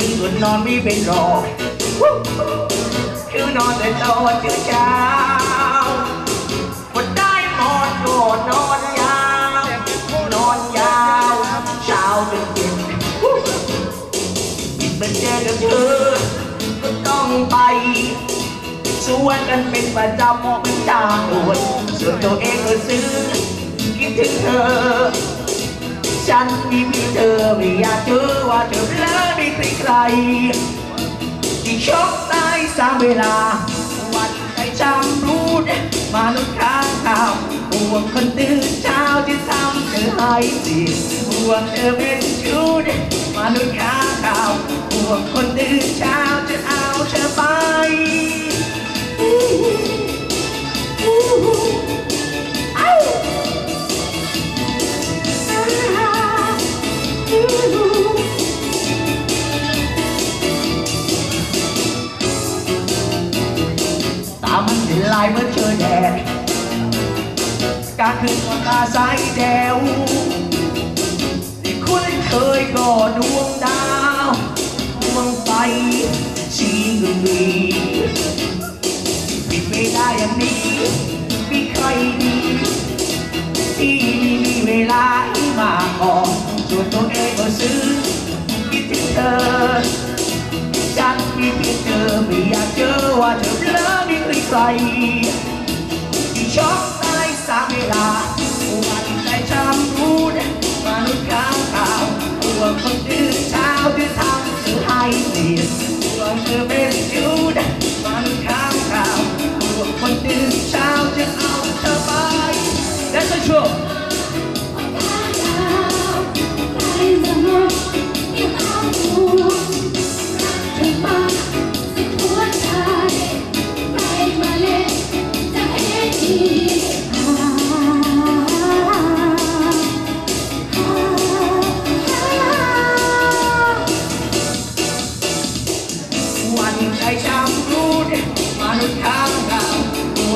มีส่วนนอนมีเป็นรองคือนอนแต่ตอนเช้าเช้าวันได้นอนก็นอนยาวนอนยาวเช้าจนเย็นบิดมันเจอกับเธอก็ต้องไปสวนกันเป็นประจำมองเป็นจางด่วนส่วนตัวเองก็ซื้อคิดถึงเธอ ฉันมีเพีเธอไม่อยากเจอว่าเธอเพลอไม่ใครใครที่ชอบตายสามเวลา วันใครจำรู้มนุษย์ข้างข่าวห่วงคนตื่นเช้าที่ทำเธอหายสิห่วงเธอเป็นชุดมนุษย์ข้างข่าวห่วงคนตื่นเช้าจะเอาเธอไป ลายเมื่อเจอแดดกลารคืนวันตาสายแดวที่คุ้นเคยก็ดวงดาว มีใครใ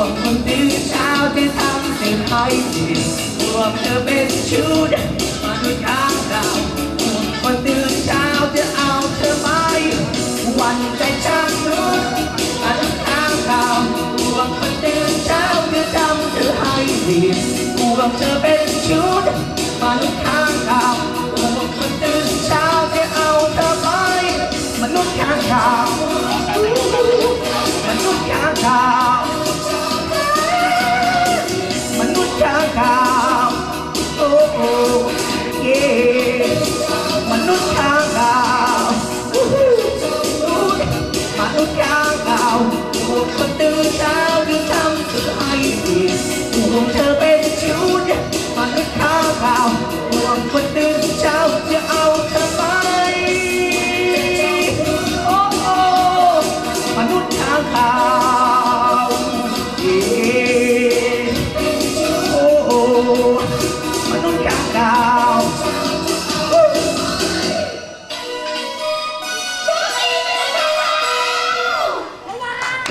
วงคนตื่นเช้าที่ทำให้ให้ดินห่วงเธอเป็นชุดมนุษย์ข้างดาห่วงคนตื่นเช้าจะเอาเธอไปวันใจช่างรู้มนุษย์ข้างดาห่วงคนตื่นเช้าจะทำเธอให้ดินห่วงเธอเป็นชุ โอ้โ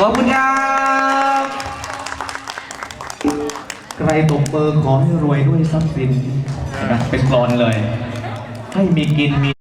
ขอบคุณครับใครตกเบอร์ขอให้รวยด้วยทรัพย์สินนะเป็นกรอนเลย ให้มีกินมี